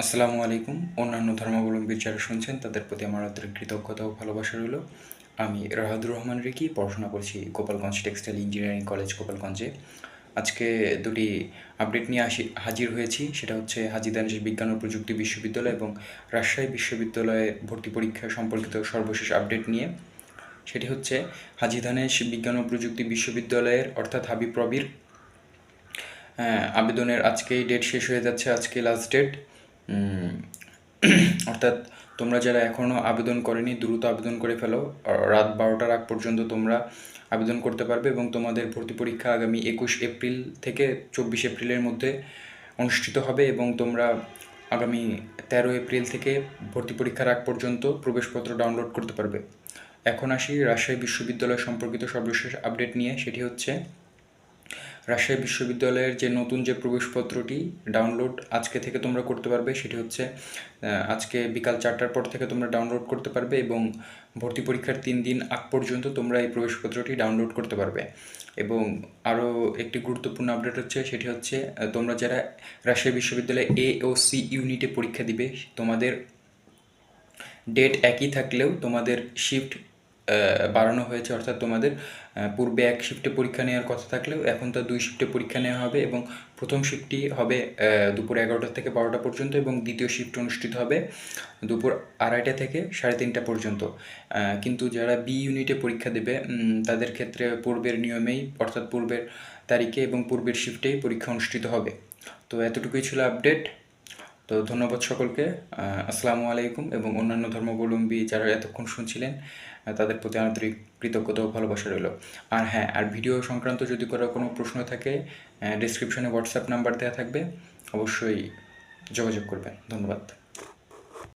আসসালামু আলাইকুম। অন্যান্য ধর্মাবলম্বী যারা শুনছেন তাদের প্রতি আমার আন্তরিক কৃতজ্ঞতা ও ভালোবাসা রইল। আমি রাহাদুর রহমান রিকি পড়াশোনা করছি গোপালগঞ্জ টেক্সটাইল ইঞ্জিনিয়ারিং কলেজ গোপালগঞ্জে। আজকে দুটি আপডেট নিয়ে আসি হাজির হয়েছি। সেটা হচ্ছে হাজি দানেশ বিজ্ঞান ও প্রযুক্তি বিশ্ববিদ্যালয় এবং রাজশাহী বিশ্ববিদ্যালয়ে ভর্তি পরীক্ষা সম্পর্কিত সর্বশেষ আপডেট নিয়ে। সেটি হচ্ছে হাজি দানেশ বিজ্ঞান ও প্রযুক্তি বিশ্ববিদ্যালয়ের অর্থাৎ হাবিব প্রবির হ্যাঁ, আবেদনের আজকেই ডেট শেষ হয়ে যাচ্ছে আজকে লাস্ট ডেট অর্থাৎ তোমরা যারা এখনও আবেদন করেনি, দ্রুত আবেদন করে ফেলো। রাত বারোটার আগ পর্যন্ত তোমরা আবেদন করতে পারবে এবং তোমাদের ভর্তি পরীক্ষা আগামী একুশ এপ্রিল থেকে চব্বিশ এপ্রিলের মধ্যে অনুষ্ঠিত হবে এবং তোমরা আগামী তেরো এপ্রিল থেকে ভর্তি পরীক্ষার আগ পর্যন্ত প্রবেশপত্র ডাউনলোড করতে পারবে। এখন আসি রাজশাহী বিশ্ববিদ্যালয় সম্পর্কিত সর্বশেষ আপডেট নিয়ে, সেটি হচ্ছে রাজশাহী বিশ্ববিদ্যালয়ের যে নতুন যে প্রবেশপত্রটি ডাউনলোড আজকে থেকে তোমরা করতে পারবে, সেটি হচ্ছে আজকে বিকাল চারটার পর থেকে তোমরা ডাউনলোড করতে পারবে এবং ভর্তি পরীক্ষার তিন দিন আগ পর্যন্ত তোমরা এই প্রবেশপত্রটি ডাউনলোড করতে পারবে। এবং আরও একটি গুরুত্বপূর্ণ আপডেট হচ্ছে, সেটি হচ্ছে তোমরা যারা রাজশাহী বিশ্ববিদ্যালয়ে এ ও সি ইউনিটে পরীক্ষা দিবে, তোমাদের ডেট একই থাকলেও তোমাদের শিফট বাড়ানো হয়েছে, অর্থাৎ তোমাদের পূর্বে এক শিফটে পরীক্ষা নেওয়ার কথা থাকলেও এখন তা দুই শিফটে পরীক্ষা নেওয়া হবে এবং প্রথম শিফটটি হবে দুপুর এগারোটা থেকে বারোটা পর্যন্ত এবং দ্বিতীয় শিফট অনুষ্ঠিত হবে দুপুর আড়াইটা থেকে সাড়ে তিনটা পর্যন্ত। কিন্তু যারা বি ইউনিটে পরীক্ষা দেবে তাদের ক্ষেত্রে পূর্বের নিয়মেই, অর্থাৎ পূর্বের তারিখে এবং পূর্বের শিফটেই পরীক্ষা অনুষ্ঠিত হবে। তো এতটুকুই ছিল আপডেট তো ধন্যবাদ সকলকে। আসসালামু আলাইকুম এবং অন্যান্য ধর্মাবলম্বী যারা এতক্ষণ শুনছিলেন তাদের প্রতি আন্তরিক কৃতজ্ঞতা ও ভালোবাসা রইল। আর হ্যাঁ আর ভিডিও সংক্রান্ত যদি করার কোনো প্রশ্ন থাকে ডিসক্রিপশনে হোয়াটসঅ্যাপ নাম্বার দেওয়া থাকবে, অবশ্যই যোগাযোগ করবেন। ধন্যবাদ।